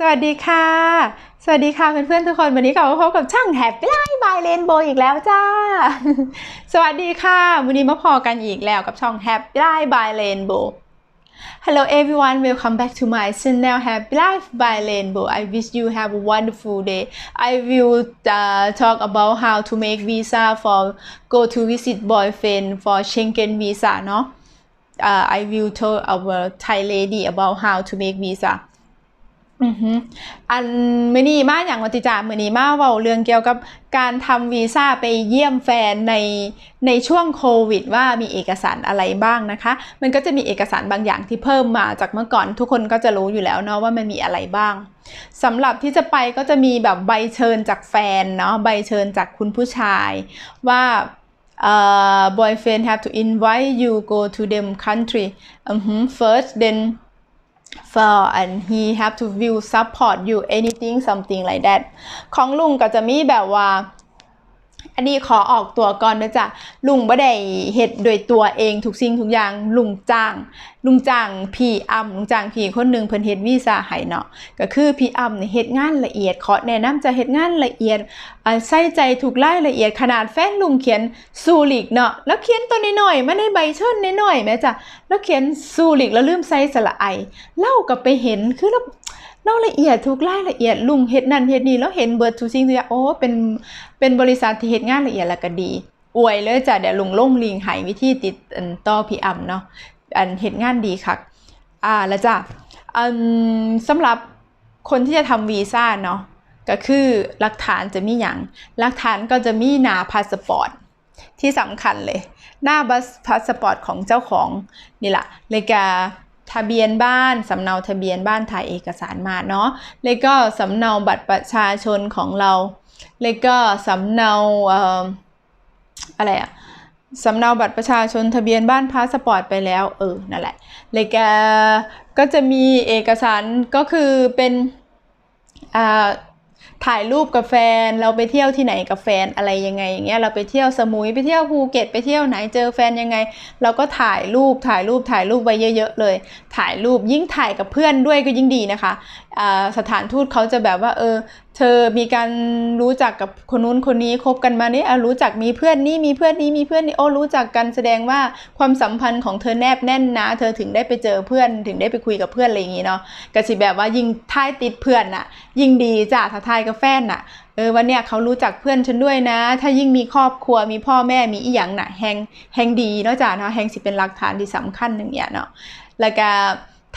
สวัสดีค่ะ สวัสดีค่ะเพื่อนๆทุกคนวันนี้กลับมาพบกับช่าง Happy Life by Rainbow อีกแล้วจ้า สวัสดีค่ะวันนี้มาพอกันอีกแล้วกับช่อง Happy Life by Rainbow Hello everyone welcome back to my channel Happy Life by Rainbow I wish you have a wonderful day I will uh, talk about how to make visa for go to visit boyfriend for Schengen visa เนาะ uh, I will tell our Thai lady about how to make visa อือฮึอันมือนี้มาอย่างวัติจามือนี้มาเว้าเรื่องเกี่ยวกับการทำวีซ่าไปเยี่ยมแฟนในในช่วงโควิด ว่ามีเอกสารอะไรบ้างนะคะ มันก็จะมีเอกสารบางอย่างที่เพิ่มมาจากเมื่อก่อน ทุกคนก็จะรู้อยู่แล้วเนาะว่ามันมีอะไรบ้างสำหรับที่จะไปก็จะมีแบบใบเชิญจากแฟนเนาะใบเชิญจากคุณผู้ชายว่าเอ่อ boyfriend have to invite you go to them country อือฮึ first then for and he have to will support you anything something like that ของลุงก็จะมีแบบว่า อันนี้ขอออกตัวก่อนนะจ๊ะลุงบ่ได้เฮ็ดโดยตัวเองทุกสิ่งทุกอย่างลุงจ้าง ลุงจ้างพี่อ่ำลุงจ้างพี่คนหนึ่งเพิ่นเฮ็ดวีซ่าให้เนาะก็คือพี่อ่ำนี่เฮ็ดงานละเอียดขอแนะนำจะเฮ็ดงานละเอียดใส่ใจทุกรายละเอียดขนาดแฟนลุงเขียนซูริกเนาะแล้วเขียนตัวน้อยๆมาในใบเชิญน้อยๆแม่จ้ะแล้วเขียนซูริกแล้วลืมใส่สระไอเล่าก็ไปเห็นคือแล้วเราละเอียดทุกรายละเอียดลุงเฮ็ดนั่นเฮ็ดนี่แล้วเห็นเบิดทุกสิ่งทุกอย่างโอ้เป็นเป็นบริษัทที่เฮ็ดงานละเอียดแล้วก็ดีอวยเลยจ้ะเดี๋ยวลุงลงลิงก์ให้วิธีติดอันต่อพี่อ่ำเนาะอันเฮ็ดงานดีคักอ่าแล้วจ้ะอันสำหรับคนที่จะทำวีซ่าเนาะก็คือหลักฐานจะมีอย่างหลักฐานก็จะมีหน้าพาสปอร์ตที่สำคัญเลย หน้าบัสพาสปอร์ตของเจ้าของนี่แหละเลยกา ทะเบียนบ้าน สำเนาทะเบียนบ้านถ่ายเอกสารมาเนาะแล้วก็สำเนาบัตรประชาชนของเรา แล้วก็สำเนาเอ่ออะไรอะสำเนาบัตรประชาชนทะเบียนบ้านพาสปอร์ตไปแล้ว เออ นั่นแหละแล้วก็ก็จะมีเอกสารก็คือเป็นอ่า ถ่ายรูปกับแฟน เราไปเที่ยวที่ไหนกับแฟนอะไรยังไงอย่างเงี้ยเราไปเที่ยวสมุยไปเที่ยวภูเก็ตไปเที่ยวไหนเจอแฟนยังไง เราก็ถ่ายรูปถ่ายรูปถ่ายรูปไว้เยอะๆเลย ถ่ายรูปยิ่งถ่ายกับเพื่อนด้วยก็ยิ่งดีนะคะสถานทูตเขาจะแบบว่าเออ เธอมีการรู้จักกับคนนู้นคนนี้คบกันมาเนี่ยรู้จักมีเพื่อนนี่มีเพื่อนนี้มีเพื่อนนี่โอ้รู้จักกันแสดงว่าความสัมพันธ์ของเธอแนบแน่นนะ เธอถึงได้ไปเจอเพื่อนถึงได้ไปคุยกับเพื่อนอะไรอย่างงี้เนาะก็สิแบบว่ายิ่งท้ายติดเพื่อนน่ะ ยิ่งดีจ้ะถ้าทายกับแฟนน่ะเออวันเนี้ยเขารู้จักเพื่อนฉันด้วยนะ ถ้ายิ่งมีครอบครัวมีพ่อแม่มีอีหยังน่ะแฮงแฮงดีเนาะจ้ะเนาะแฮงสิเป็นหลักฐานที่สำคัญหนึ่งอย่างเนาะแล้วก็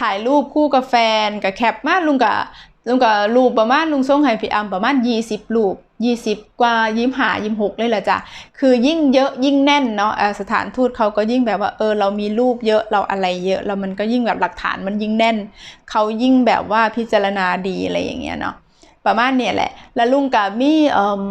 ถ่ายรูปคู่กับแฟนกับแคปมาลุงกับ ลุงกับรูปประมาณลุงส่งให้พี่อำประมาณ 20 รูป 20 กว่ายิ้มหายิ้มหกเลยแหละจ้ะคือยิ่งเยอะยิ่งแน่นเนาะสถานทูตเขาก็ยิ่งแบบว่าเออเรามีรูปเยอะเราอะไรเยอะแล้วมันก็ยิ่งแบบหลักฐานมันยิ่งแน่นเขายิ่งแบบว่าพิจารณาดีอะไรอย่างเงี้ยเนาะประมาณเนี่ยแหละ แล้วลุงกับมี่เอ่อ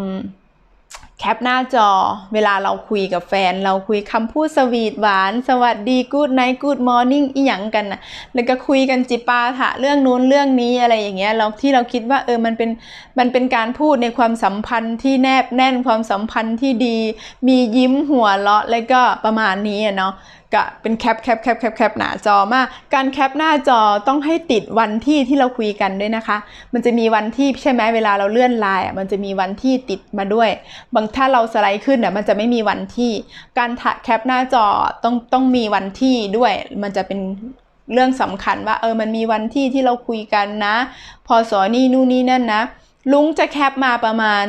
แคปหน้าจอ เวลาเราคุยกับแฟน เราคุยคำพูดสวีทหวาน สวัสดีกูดไนท์กูดมอร์นิ่งอีหยังกันนะแล้วก็คุยกันจิปาถะเรื่องนู้นเรื่องนี้อะไรอย่างเงี้ยเราที่เราคิดว่าเออมันเป็นมันเป็นการพูดในความสัมพันธ์ที่แนบแน่นความสัมพันธ์ที่ดี มียิ้มหัวเราะแล้วก็ประมาณนี้เนาะ ก็เป็นแคปแคปแคปแคปแคปหน้าจอมาก การแคปหน้าจอต้องให้ติดวันที่ที่เราคุยกันด้วยนะคะ มันจะมีวันที่ใช่ไหมเวลาเราเลื่อนไลน์อะมันจะมีวันที่ติดมาด้วย บางถ้าเราสไลด์ขึ้นอะมันจะไม่มีวันที่ การถ่ายแคปหน้าจอต้องต้องมีวันที่ด้วย มันจะเป็นเรื่องสำคัญว่าเออมันมีวันที่ที่เราคุยกันนะ พอสอนี่นู่นนี่นั่นนะ ลุงจะแคปมาประมาณ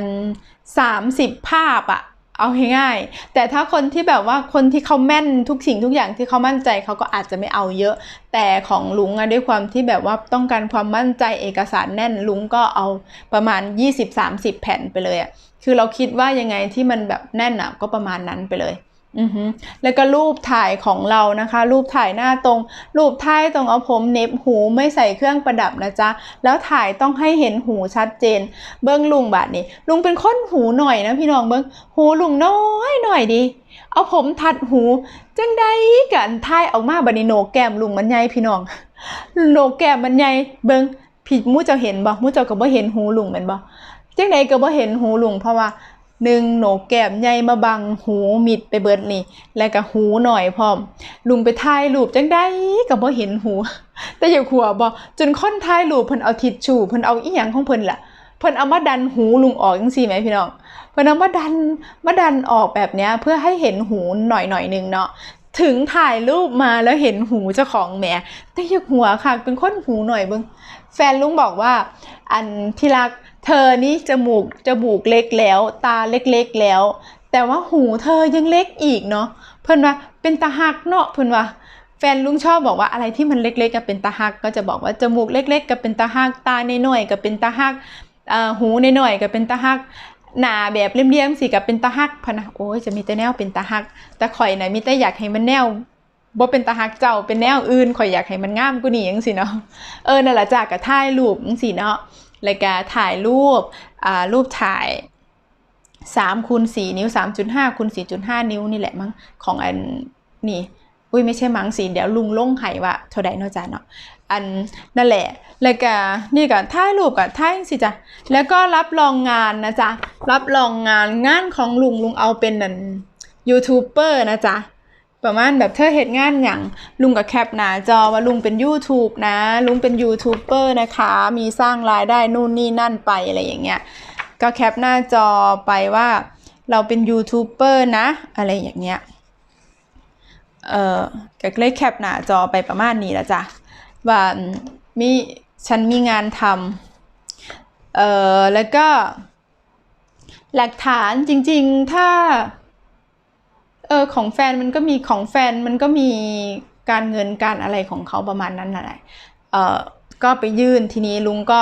30 ภาพอะ เอาง่ายๆแต่ถ้าคนที่แบบว่าคนที่เขาแม่นทุกสิ่งทุกอย่างที่เขามั่นใจเขาก็อาจจะไม่เอาเยอะ แต่ของลุงอะด้วยความที่แบบว่าต้องการความมั่นใจเอกสารแน่นลุงก็เอาประมาณ 20-30 แผ่นไปเลยอะคือเราคิดว่ายังไงที่มันแบบแน่นอะก็ประมาณนั้นไปเลย อือฮึแล้วก็รูปถ่ายของเรานะคะ รูปถ่ายหน้าตรง รูปถ่ายตรงเอาผมเน็บหูไม่ใส่เครื่องประดับนะจ๊ะ แล้วถ่ายต้องให้เห็นหูชัดเจน เบิ้งลุงบาดนี้ลุงเป็นคนหูหน่อยนะพี่น้องเบิ้งหูลุงน้อยหน่อยดิเอาผมทัดหูจังใดกันถ่ายออกมาบันี้โหนกแก้มลุงมันใหญ่พี่น้องโหนกแก้มมันใหญ่เบิ้งพี่มู้เจ้าเห็นบ่มู้เจ้าก็บ่เห็นหูลุงแม่นบ่จังใดก็บ่เห็นหูลุงเพราะว่า หนึ่งโหนกแก้มใหญ่มาบังหูมิดไปเบิดนี่ แล้วก็หูหน่อยพร้อม ลุงไปถ่ายรูปจังได้ก็บ่เห็นหู แต่อย่าขัวบ่จนค่อนถ่ายรูปเพิ่นเอาทิชชู่เพิ่นเอาอีหยังของเพิ่นล่ะเพิ่นเอามาดันหูลุงออกจังซี่ไหมพี่น้องเพิ่นเอามาดันมาดันออกแบบเนี้ยเพื่อให้เห็นหูหน่อยหน่อยหนึงเนาะถึงถ่ายรูปมาแล้วเห็นหูเจ้าของแหมแต่อย่าหัวค่ะเป็นคนหูหน่อยเบิง แฟนลุงบอกว่า อันที่รักเธอนี่จมูกจมูกเล็กแล้ว ตาเล็กๆแล้ว แต่ว่าหูเธอยังเล็กอีกเนาะเพิ่อนว่าเป็นตาหักเนาะเพิ่อนว่าแฟนลุงชอบบอกว่าอะไรที่มันเล็กๆก็เป็นตาหักก็จะบอกว่าจมูกเล็ก ๆ ก็เป็นตาหักตาน้อยๆก็เป็นตาหักอ่าหูน้อยๆก็เป็นตาหักหนาแบบเลี่ยมๆสิก็เป็นตาหักพนะโอ้ยจะมีแต่แนวเป็นตาหักแต่ข่อยน่ะมีแต่อยากให้มันแนว บ่เป็นตาหักเจ้าเป็นแนวอื่นข่อยอยากให้มันงามกว่านี้จังซี่เนาะเออนั่นแหละจ้ะก็ถ่ายรูปจังซี่เนาะแล้วก็ถ่ายรูปอ่ารูปถ่าย3คูณ4นิ้ว 3.5คูณ4.5 นิ้วนี่แหละมั้งของอันนี่อุ้ยไม่ใช่มั้งสิเดี๋ยวลุงลงให้ว่าเท่าใดเนาะจ้ะเนาะอันนั่นแหละ แล้วก็นี่ก็ถ่ายรูปกับถ่ายจังสิจ้ะแล้วก็รับรองงานนะจ๊ะรับรองงานงานของลุงลุงเอาเป็นนั่นยูทูบเบอร์นะจ๊ะ ประมาณแบบเธอเห็นงานอย่างลุงกับแคปหน้าจอว่าลุงเป็น YouTube นะ ลุงเป็นยูทูบเบอร์นะคะ มีสร้างรายได้นู่นนี่นั่นไปอะไรอย่างเงี้ยก็แคปหน้าจอไปว่าเราเป็นยูทูบเบอร์นะ อะไรอย่างเงี้ยเออก็เลยแคปหน้าจอไปประมาณนี้ละจ้ะว่ามีฉันมีงานทำเออแล้วก็หลักฐานจริงๆถ้า เออของแฟนมันก็มีของแฟนมันก็มีการเงินการอะไรของเขาประมาณนั้นนั่นแหละเออก็ไปยื่นทีนี้ลุงก็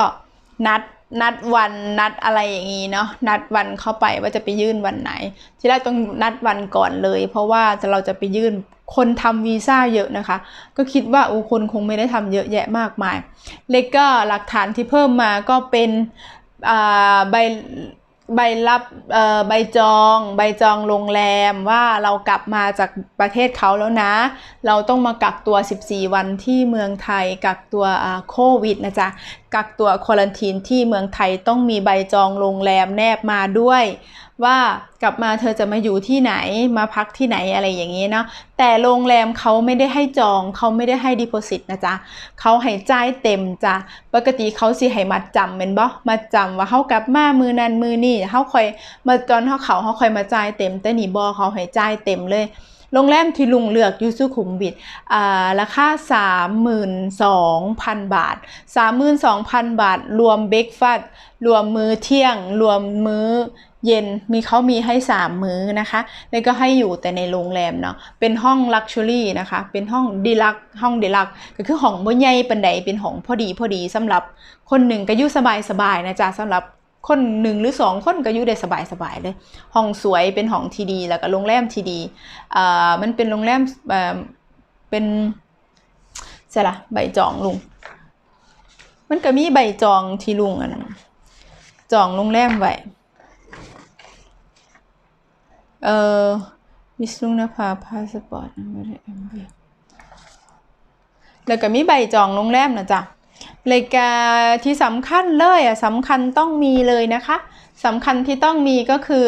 นัดนัดวันนัดอะไรอย่างนี้เนาะนัดวันเข้าไปว่าจะไปยื่นวันไหน ที่แรกต้องนัดวันก่อนเลย เพราะว่าจะเราจะไปยื่นคนทำวีซ่าเยอะนะคะ ก็คิดว่าโอ้คนคงไม่ได้ทำเยอะแยะมากมาย เล็กก็หลักฐานที่เพิ่มมาก็เป็นอ่าใบ ใบรับเอ่อใบจอง ใบจองโรงแรมว่าเรากลับมาจากประเทศเขาแล้วนะ เราต้องมากักตัว 14 วันที่เมืองไทย กักตัวโควิดนะจ๊ะ กักตัวควอลันทีนที่เมืองไทยต้องมีใบจองโรงแรมแนบมาด้วย ว่ากลับมาเธอจะมาอยู่ที่ไหนมาพักที่ไหนอะไรอย่างนี้เนาะแต่โรงแรมเขาไม่ได้ให้จองเขาไม่ได้ให้ดีโพสิตนะจ๊ะเขาให้จ่ายเต็มจ้ะปกติเขาสิให้มัดจำเป็นบ่มาจำว่าเขากลับมามือนั้นมือนี่เขาคอยมาตอนเขาเขาเขาคอยมาจ่ายเต็ม แต่นี่บอเขาให้จ่ายเต็มเลย โรงแรมที่ลุงเลือกอยูสุขุมวิทอ่าราคา 32,000 บาท 32,000 บาท รวมเบรกฟาสรวมมื้อเที่ยง รวมมื้อเย็นมีเขามีให้ 3 มื้อนะคะแล้วก็ให้อยู่แต่ในโรงแรมเนาะเป็นห้องลักชัวรี่นะคะ เป็นห้องดีลักห้องดีลักก็คือห้องบ่ใหญ่ปานใดเป็นห้องพอดีพอดีสำหรับคนหนึ่งก็อยู่สบายสบายๆนะจ๊ะสำหรับ คนหนึ่งหรือสองคนก็อยู่ได้สบายสบายๆเลย ห้องสวยเป็นห้องทีดี แล้วก็โรงแรมทีดีอ่ามันเป็นโรงแรมเอ่อเป็นใช่ละใบจองลุง มันก็มีใบจองที่ลุงอันนั้นจองโรงแรมไว้เอ่อมิสลุงนภาพาสปอร์ตไม่ได้เอ็มบีแล้วก็มีใบจองโรงแรมนะจ๊ะ รายการที่สำคัญเลยอะสำคัญต้องมีเลยนะคะสำคัญที่ต้องมีก็คือ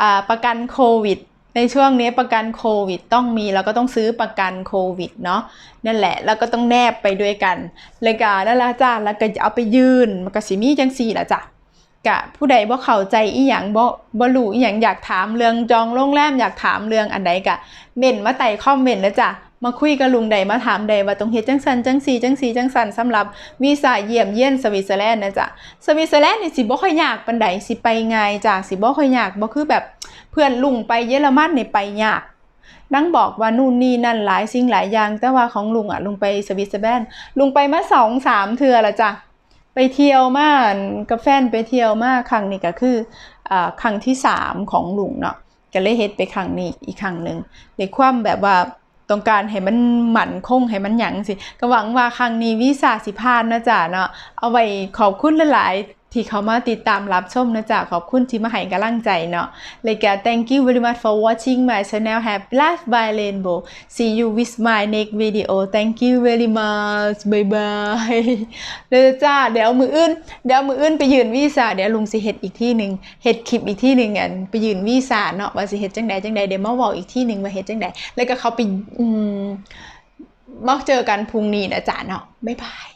อประกันโควิดในช่วงนี้ประกันโควิดต้องมีแล้วก็ต้องซื้อประกันโควิดเนาะนั่นแหละแล้วก็ต้องแนบไปด้วยกันรายการนั่นละจ้าแล้วก็จะเอาไปยืนมันก็สิมีจังสี่ละจ้ะกะผู้ใดบ่เข้าใจอีหยังบ่บ่รู้อีหยังอยากถามเรื่องจองโรงแรมอยากถามเรื่องอันใดกะเม่นมาใต้คอมเมนต์นะจ๊ะ มาคุยกับลุงใดมาถามใดว่าต้องเฮ็ดจังซันจังซีจังซีจังซันสำหรับวีซ่าเยี่ยมเยียนสวิตเซอร์แลนด์นะจ๊ะสวิตเซอร์แลนด์นี่สิบ่ค่อยยากปานใดสิไปง่ายจ้ะสิบ่ค่อยยากบ่คือแบบเพื่อนลุงไปเยอรมันนี่ไปยากนั่งบอกว่านู่นนี่นั่นหลายสิ่งหลายอย่าง แต่ว่าของลุงอะลุงไปสวิตเซอร์แลนด์ลุงไปมาสองสามเทื่อละจ้ะไปเที่ยวมากับแฟนไปเที่ยวมาครั้งนี้ก็คืออ่าครั้งที่สามของลุงเนาะก็เลยเฮ็ดไปครั้งนี้อีกครั้งหนึ่งในความแบบว่า ต้องการให้มันหมั่นคงให้มันหยั่งสิก็หวังว่าครั้งนี้วิสาสิพานนะจ๊ะเนาะเอาไว้ขอบคุณหลาย ที่เขามาติดตามรับชมนะจ๊ะขอบคุณที่มาให้กำลังใจเนาะเลยก็ thank you very much for watching my channel Happy Life by Rainbow see you with my next video thank you very much bye bye เลยจ้าเดี๋ยวมืออื่น เดี๋ยวมืออื่นไปยืนวีซ่าเดี๋ยวลุงสิเฮ็ดอีกที่หนึ่งเฮ็ดคลิปอีกที่หนึ่งอันไปยืนวีซ่าเนาะว่าสิเฮ็ดจังใดจังใดเดี๋ยวมาเว้าอีกที่หนึ่งว่าเฮ็ดจังใดแล้วก็เขาไปอืมมาเจอกันพรุ่งนี้นะจ๊ะเนาะบ๊ายบาย